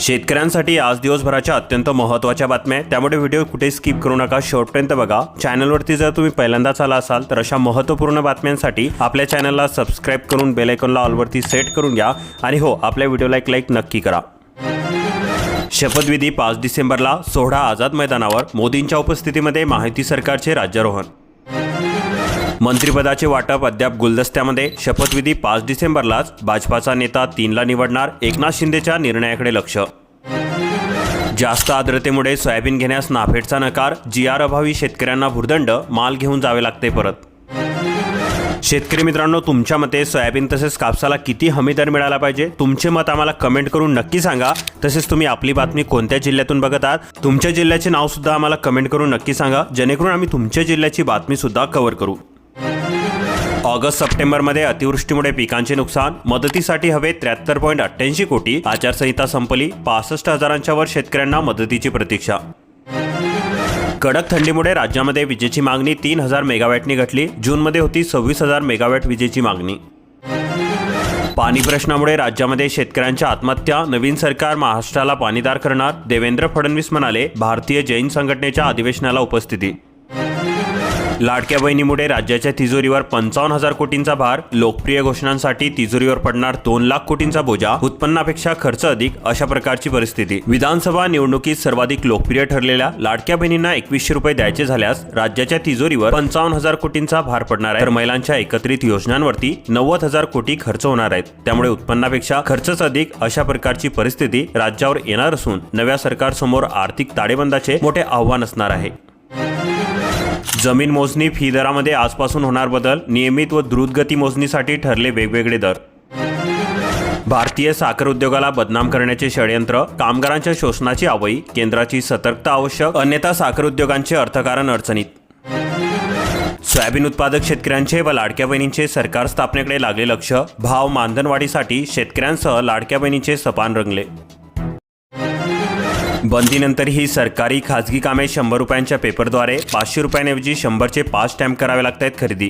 शेतकऱ्यांसाठी आज दिवसभराच्या अत्यंत महत्त्वाच्या बातम्या आहेत. त्यामुळे व्हिडिओ कुठे स्किप करू नका. शेवटपर्यंत बघा. चॅनलवरती जर तुम्ही पहिल्यांदाच आला असाल तर अशा महत्त्वपूर्ण बातम्यांसाठी आपल्या चॅनलला सबस्क्राईब करून बेलायकॉनला ऑलवरती सेट करून घ्या. आणि हो आपल्या व्हिडिओला एक लाईक नक्की करा. शपथविधी पाच डिसेंबरला सोहळा आझाद मैदानावर. मोदींच्या उपस्थितीमध्ये माहिती सरकारचे राज्यारोहण. मंत्रिपदाचे वाटप अद्याप गुलदस्त्यामध्ये. शपथविधी पाच डिसेंबरलाच भाजपाचा नेता तीनला निवडणार एकनाथ शिंदेच्या निर्णयाकडे लक्ष. जास्त आर्द्रतेमुळे सोयाबीन घेण्यास नाफेडचा नकार जी आर अभावी शेतकऱ्यांना भुर्दंड माल घेऊन जावे लागते परत. शेतकरी मित्रांनो तुमच्या मते सोयाबीन तसेच कापसाला किती हमीदर मिळाला पाहिजे? तुमचे मत आम्हाला कमेंट करून नक्की सांगा. तसेच तुम्ही आपली बातमी कोणत्या जिल्ह्यातून बघत आहात तुमच्या जिल्ह्याचे नाव सुद्धा आम्हाला कमेंट करून नक्की सांगा. जेणेकरून आम्ही तुमच्या जिल्ह्याची बातमी सुद्धा कव्हर करू. ऑगस्ट सप्टेंबरमध्ये अतिवृष्टीमुळे पिकांचे नुकसान मदतीसाठी हवे त्र्याहत्तर पॉईंट अठ्ठ्याऐंशी कोटी आचारसंहिता संपली पासष्ट हजारांच्या वर शेतकऱ्यांना मदतीची प्रतीक्षा. कडक थंडीमुळे राज्यामध्ये विजेची मागणी तीन हजार मेगावॅटनी घटली जूनमध्ये होती सव्वीस हजार मेगावॅट विजेची मागणी. पाणी प्रश्नामुळे राज्यामध्ये शेतकऱ्यांच्या आत्महत्या नवीन सरकार महाराष्ट्राला पाणीदार करणार देवेंद्र फडणवीस म्हणाले भारतीय जैन संघटनेच्या अधिवेशनाला उपस्थिती. लाडक्या बहिणीमुळे राज्याच्या तिजोरीवर पंचावन्न हजार कोटींचा भार लोकप्रिय घोषणांसाठी तिजोरीवर पडणार दोन लाख कोटींचा बोजा उत्पन्नापेक्षा खर्च अधिक अशा प्रकारची परिस्थिती. विधानसभा निवडणुकीत सर्वाधिक लोकप्रिय ठरलेल्या लाडक्या बहिणींना एकवीसशे रुपये द्यायचे झाल्यास राज्याच्या तिजोरीवर पंचावन्न हजार कोटींचा भार पडणार आहे. तर महिलांच्या एकत्रित योजनांवरती नव्वद हजार कोटी खर्च होणार आहेत. त्यामुळे उत्पन्नापेक्षा खर्चच अधिक अशा प्रकारची परिस्थिती राज्यावर येणार असून नव्या सरकारसमोर आर्थिक ताळेबंदाचे मोठे आव्हान असणार आहे. जमीन मोजणी फी दरामध्ये आजपासून होणार बदल नियमित व द्रुतगती मोजणीसाठी ठरले वेगवेगळे दर. भारतीय साखर उद्योगाला बदनाम करण्याचे षडयंत्र कामगारांच्या शोषणाची आवई केंद्राची सतर्कता आवश्यक अन्यथा साखर उद्योगांचे अर्थकारण अडचणीत. सोयाबीन उत्पादक शेतकऱ्यांचे व लाडक्या बहिणींचे सरकार स्थापनेकडे लागले लक्ष भाव मानधनवाढीसाठी शेतकऱ्यांसह लाडक्या बहिणींचे सपान रंगले. बंदीनंतरही सरकारी खाजगी कामे शंभर रुपयांच्या पेपरद्वारे पाचशे रुपयांऐवजी शंभरचे पाच स्टॅम्प करावे लागत आहेत खरेदी.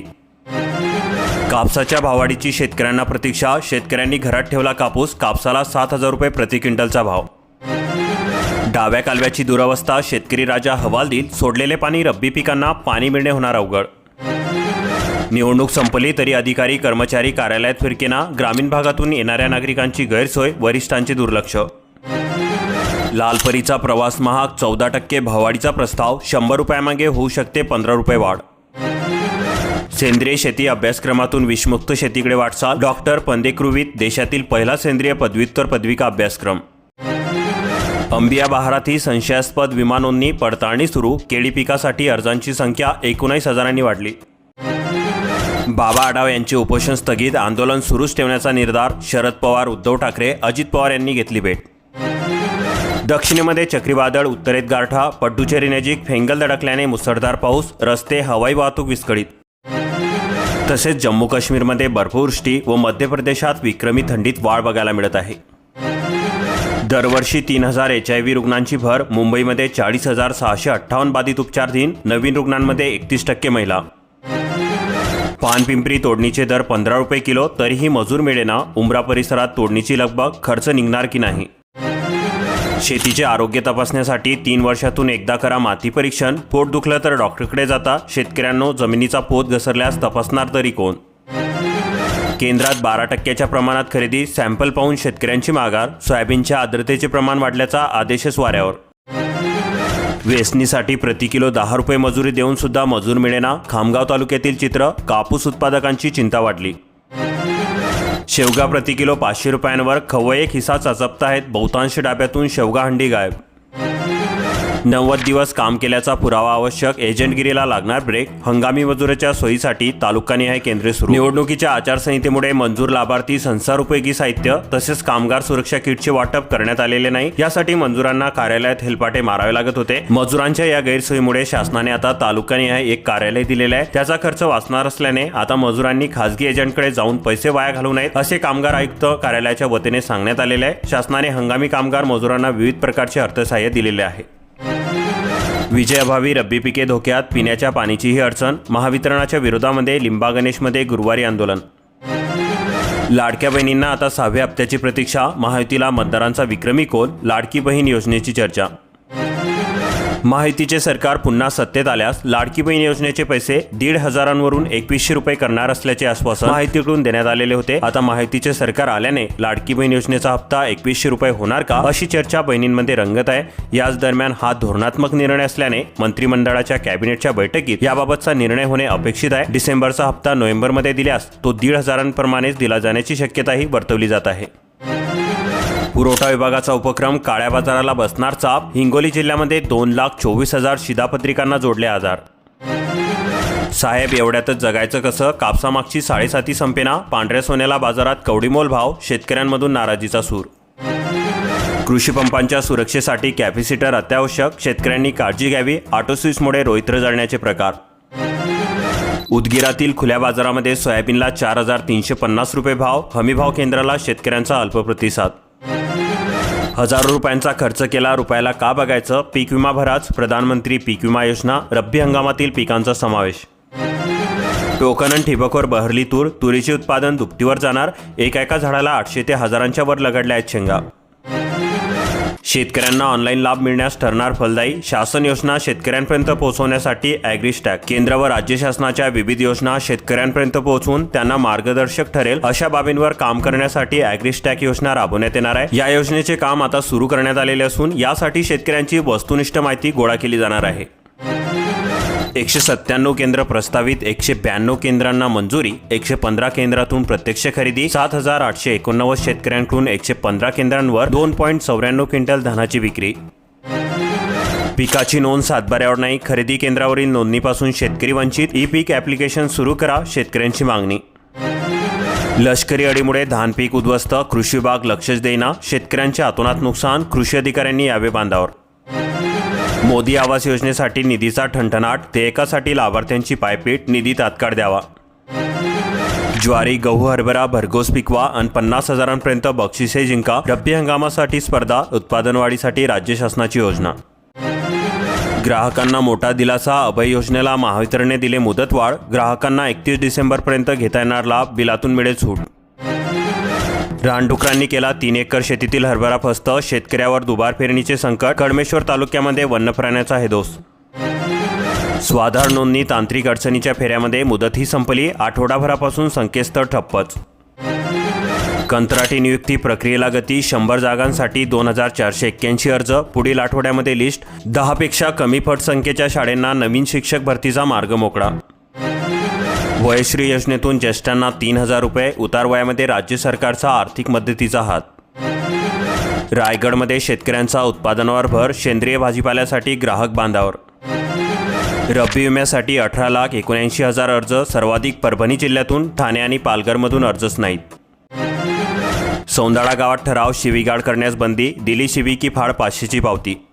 कापसाच्या भाववाढीची शेतकऱ्यांना प्रतीक्षा शेतकऱ्यांनी घरात ठेवला कापूस कापसाला सात हजार रुपये प्रति क्विंटलचा भाव. डाव्या कालव्याची दुरावस्था शेतकरी राजा हवालदीत सोडलेले पाणी रब्बी पिकांना पाणी मिळणे होणार अवघड. निवडणूक संपली तरी अधिकारी कर्मचारी कार्यालयात फिरकेना ग्रामीण भागातून येणाऱ्या नागरिकांची गैरसोय वरिष्ठांचे दुर्लक्ष. लालपरीचा प्रवास महाग चौदा टक्के भाववाढीचा प्रस्ताव शंभर रुपयामागे होऊ शकते पंधरा रुपये वाढ. सेंद्रिय शेती अभ्यासक्रमातून विषमुक्त शेतीकडे वाटचाल. डॉक्टर पंदेकृवीत देशातील पहिला सेंद्रिय पदव्युत्तर पदविका अभ्यासक्रम. अंबिया बहारातही संशयास्पद विमानोंनी पडताळणी सुरू. केळी पिकासाठी अर्जांची संख्या एकोणीस हजारांनी वाढली. बाबा आढाव यांचे उपोषण स्थगित. आंदोलन सुरूच ठेवण्याचा निर्धार. शरद पवार उद्धव ठाकरे अजित पवार यांनी घेतली भेट. दक्षिणेमध्ये चक्रीवादळ उत्तरेत गारठा पड्डुचेरी नजीक फेंगल धडकल्याने मुसळधार पाऊस रस्ते हवाई वाहतूक विस्कळीत. तसेच जम्मू काश्मीरमध्ये बर्फवृष्टी व मध्य प्रदेशात विक्रमी थंडीत वाढ बघायला मिळत आहे. दरवर्षी तीन हजार एच आय व्ही रुग्णांची भर मुंबईमध्ये चाळीस हजार सहाशे अठ्ठावन्न बाधित उपचारधीन नवीन रुग्णांमध्ये एकतीस टक्के महिला. पानपिंपरी तोडणीचे दर पंधरा रुपये किलो तरीही मजूर मिळेना उमरा परिसरात तोडणीची लगबग खर्च निघणार की नाही? शेतीचे आरोग्य तपासण्यासाठी तीन वर्षातून एकदा करा माती परीक्षण. पोट दुखलं तर डॉक्टरकडे जाता. शेतकऱ्यांनो जमिनीचा पोत घसरल्यास तपासणार तरी कोण? केंद्रात बारा टक्क्याच्या प्रमाणात खरेदी सॅम्पल पाहून शेतकऱ्यांची माघार. सोयाबीनच्या आर्द्रतेचे प्रमाण वाढल्याचा आदेशच वाऱ्यावर वेचणीसाठी प्रति किलो दहा रुपये मजुरी देऊन सुद्धा मजूर मिळेना. खामगाव तालुक्यातील चित्र. कापूस उत्पादकांची चिंता वाढली. शेवगा प्रति किलो पाचशे रुपयांवर खवय्ये एक हिस्सा आहेत. बहुतांश डाब्यातून शेवगा हंडी गायब. नव्वद दिवस काम केल्याचा पुरावा आवश्यक. एजंटगिरीला लागणार ब्रेक. हंगामी मजुराच्या सोयीसाठी तालुकानिहाय केंद्रे सुरू. निवडणुकीच्या आचारसंहितेमुळे मंजूर लाभार्थी संसारोपयोगी साहित्य तसेच कामगार सुरक्षा किटचे वाटप करण्यात आलेले नाही. यासाठी मंजुरांना कार्यालयात हेलपाटे मारावे लागत होते. मजुरांच्या या गैरसोयीमुळे शासनाने आता तालुकानिहाय एक कार्यालय दिलेले आहे. त्याचा खर्च वाचणार असल्याने आता मजुरांनी खासगी एजंटकडे जाऊन पैसे वाया घालू नयेत असे कामगार आयुक्त कार्यालयाच्या वतीने सांगण्यात आलेले आहे. शासनाने हंगामी कामगार मजुरांना विविध प्रकारचे अर्थसहाय्य दिलेले आहे. विजयाभावी रब्बी पिके धोक्यात पिण्याच्या पाण्याचीही अडचण महावितरणाच्या विरोधामध्ये लिंबा गणेशमध्ये गुरुवारी आंदोलन. लाडक्या बहिणींना आता सहाव्या हप्त्याची प्रतीक्षा महायुतीला मतदारांचा विक्रमी कोल लाडकी बहीण योजनेची चर्चा. माहितीचे सरकार पुन्हा सत्तेत आल्यास लाडकी बहीण योजनेचे पैसे दीड हजारांवरून एकवीसशे रुपये करणार असल्याचे आश्वासन माहितीकडून देण्यात आलेले होते. आता माहितीचे सरकार आल्याने लाडकी बहीण योजनेचा हप्ता एकवीसशे रुपये होणार का अशी चर्चा बहिणींमध्ये रंगत आहे. याच दरम्यान हा धोरणात्मक निर्णय असल्याने मंत्रिमंडळाच्या कॅबिनेटच्या बैठकीत याबाबतचा निर्णय होणे अपेक्षित आहे. डिसेंबरचा हप्ता नोव्हेंबरमध्ये दिल्यास तो दीड हजारांप्रमाणेच दिला जाण्याची शक्यताही वर्तवली जात आहे. पुरवठा विभागाचा उपक्रम काळ्या बाजाराला बसणार चाप हिंगोली जिल्ह्यामध्ये दोन लाख चोवीस हजार शिधापत्रिकांना जोडले आजार साहेब एवढ्यातच जगायचं कसं? कापसामागची साडेसाती संपेना पांढऱ्या सोन्याला बाजारात कवडीमोल भाव शेतकऱ्यांमधून नाराजीचा सूर. कृषी पंपांच्या सुरक्षेसाठी कॅपॅसिटर अत्यावश्यक शेतकऱ्यांनी काळजी घ्यावी ऑटोस्विसमुळे रोहित्र जळण्याचे प्रकार. उदगीरातील खुल्या बाजारामध्ये सोयाबीनला चार हजार तीनशे पन्नास रुपये भाव हमीभाव केंद्राला शेतकऱ्यांचा अल्प प्रतिसाद. हजारो रुपयांचा खर्च केला. रुपयाला का बघायचं? पीक विमा भराच. प्रधानमंत्री पीक विमा योजना. रब्बी हंगामातील पिकांचा समावेश. टोकन ठिबकवर बहरली तूर. तुरीचे उत्पादन दुपटीवर जाणार. एका एका झाडाला आठशे ते हजारांच्या वर लगडल्या आहेत शेंगा. शेतकऱ्यांना ऑनलाईन लाभ मिळण्यास ठरणार फलदायी शासन योजना शेतकऱ्यांपर्यंत पोहोचवण्यासाठी ॲग्रिस्टॅक केंद्र व राज्य शासनाच्या विविध योजना शेतकऱ्यांपर्यंत पोहोचवून त्यांना मार्गदर्शक ठरेल अशा बाबींवर काम करण्यासाठी ॲग्रिस्टॅक योजना राबवण्यात येणार आहे. या योजनेचे काम आता सुरू करण्यात आलेले असून यासाठी शेतकऱ्यांची वस्तुनिष्ठ माहिती गोळा केली जाणार आहे. एकशे सत्त्याण्णव केंद्र प्रस्तावित एकशे ब्याण्णव केंद्रांना मंजुरी एकशे पंधरा केंद्रातून प्रत्यक्ष खरेदी सात हजार आठशे एकोणनव्वद शेतकऱ्यांकडून एकशे पंधरा केंद्रांवर दोन पॉईंट चौऱ्याण्णव क्विंटल धानाची विक्री. पिकाची नोंद सातबाऱ्यावर नाही. खरेदी केंद्रावरील नोंदणीपासून शेतकरी वंचित. ई पीक ॲप्लिकेशन सुरू करा शेतकऱ्यांची मागणी. लष्करी अडीमुळे धान पीक उद्ध्वस्त. कृषी विभाग लक्षच देईना. शेतकऱ्यांच्या अतोनात नुकसान कृषी अधिकाऱ्यांनी यावे बांधावर. मोदी आवास योजनेसाठी निधीचा ठणठणाट देयकासाठी लाभार्थ्यांची पायपीट निधी तात्काळ द्यावा. ज्वारी गहू हरभरा भरघोस पिकवा आणि पन्नास हजारांपर्यंत बक्षिसे जिंका रब्बी हंगामासाठी स्पर्धा उत्पादन वाढीसाठी राज्य शासनाची योजना. ग्राहकांना मोठा दिलासा अभय योजनेला महावितरणने दिले मुदतवाढ ग्राहकांना एकतीस डिसेंबरपर्यंत घेता येणार लाभ बिलातून मिळेल सूट. रानडुकरांनी केला तीन एकर शेतीतील हरभरा फस्त शेतकऱ्यावर दुबार पेरणीचे संकट कडमेश्वर तालुक्यामध्ये वन्यप्राण्याचा हे दोष. स्वाधार नोंदणी तांत्रिक अडचणीच्या फेऱ्यामध्ये मुदतही संपली आठवडाभरापासून संकेतस्थळ ठप्पच. कंत्राटी नियुक्ती प्रक्रियेला गती शंभर जागांसाठी दोन हजार चारशे एक्क्याऐंशी अर्ज पुढील आठवड्यामध्ये लिस्ट दहापेक्षा कमी पटसंख्येच्या शाळांना नवीन शिक्षक भरतीचा मार्ग मोकळा. वयश्री योजनेतून ज्येष्ठांना तीन हजार रुपये उतार वयामध्ये राज्य सरकारचा आर्थिक मदतीचा हात. रायगडमध्ये शेतकऱ्यांचा उत्पादनावर भर सेंद्रिय भाजीपाल्यासाठी ग्राहक बांधावर. रब्बी विम्यासाठी अठरा लाख एकोणऐंशी हजार अर्ज सर्वाधिक परभणी जिल्ह्यातून ठाणे आणि पालघरमधून अर्जच नाहीत. सौंदाळा गावात ठराव शिवीगाळ करण्यास बंदी दिली शिवी की फाड पाचशेची पावती.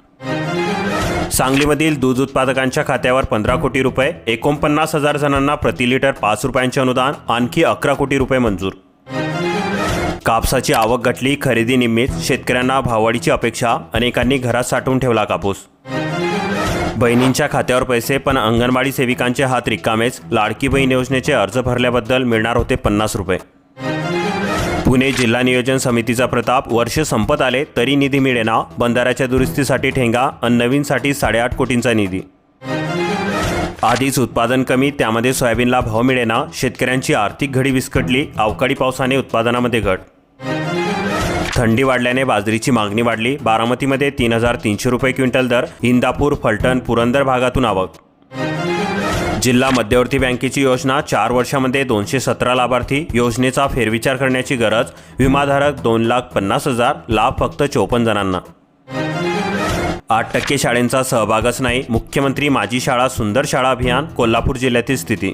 सांगलीमधील दूध उत्पादकांच्या खात्यावर पंधरा कोटी रुपये एकोणपन्नास हजार जणांना प्रति लिटर पाच रुपयांचे अनुदान आणखी अकरा कोटी रुपये मंजूर. कापसाची आवक घटली खरेदी निमित्त शेतकऱ्यांना भाववाढीची अपेक्षा अनेकांनी घरात साठवून ठेवला कापूस. बहिणींच्या खात्यावर पैसे पण अंगणवाडी सेविकांचे हात रिकामेच लाडकी बहीण योजनेचे अर्ज भरल्याबद्दल मिळणार होते पन्नास रुपये. पुणे जिल्हा नियोजन समितीचा प्रताप वर्ष संपत आले तरी निधी मिळेना बंधाऱ्याच्या दुरुस्तीसाठी ठेंगा अन नवीनसाठी साडेआठ कोटींचा निधी. आधीच उत्पादन कमी त्यामध्ये सोयाबीनला भाव मिळेना शेतकऱ्यांची आर्थिक घडी विस्कटली अवकाळी पावसाने उत्पादनामध्ये घट. थंडी वाढल्याने बाजरीची मागणी वाढली बारामतीमध्ये तीन हजार तीनशे रुपये क्विंटल दर इंदापूर फलटण पुरंदर भागातून आवक. जिल्हा मध्यवर्ती बँकेची योजना चार वर्षामध्ये दोनशे सतरा लाभार्थी योजनेचा फेरविचार करण्याची गरज विमाधारक दोन लाख पन्नास हजार लाभ फक्त चोपन्न जणांना. आठ टक्के शाळेंचा सहभागच नाही मुख्यमंत्री माझी शाळा सुंदर शाळा अभियान कोल्हापूर जिल्ह्यातील स्थिती.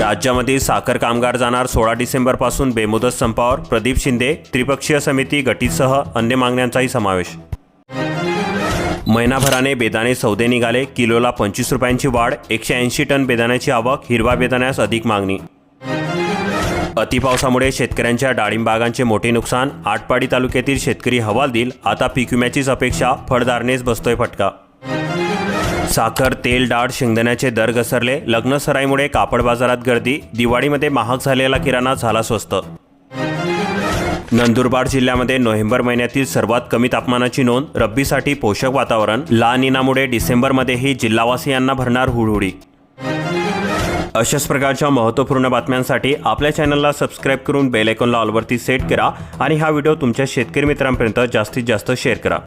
राज्यामध्ये साखर कामगार जाणार सोळा डिसेंबरपासून बेमुदत संपावर प्रदीप शिंदे त्रिपक्षीय समिती गटीसह अन्य मागण्यांचाही समावेश. महिनाभराने बेदाणे सौदे निघाले. किलोला पंचवीस रुपयांची वाढ. एकशे ऐंशी टन बेदाण्याची आवक. हिरवा बेदाण्यास अधिक मागणी. अतिपावसामुळे शेतकऱ्यांच्या डाळिंबागांचे मोठे नुकसान. आटपाडी तालुक्यातील शेतकरी हवालदिल आता पीक विम्याचीच अपेक्षा. फळदारणेच बसतोय फटका. साखर तेल डाळ शेंगदाण्याचे दर घसरले. लग्न सराईमुळे कापड बाजारात गर्दी. दिवाळीमध्ये महाग झालेला किराणा झाला स्वस्त. नंदुरबार जिल्ह्यामध्ये नोव्हेंबर महिन्यातील सर्वात कमी तापमानाची नोंद रब्बीसाठी पोषक वातावरण. ला निनामुळे डिसेंबरमध्येही जिल्हावासियांना भरणार हुडहुडी. अशाच प्रकारच्या महत्त्वपूर्ण बातम्यांसाठी आपल्या चॅनलला सबस्क्राईब करून बेल आयकॉनला ऑलवरती सेट करा आणि हा व्हिडिओ तुमच्या शेतकरी मित्रांपर्यंत जास्तीत जास्त शेअर करा.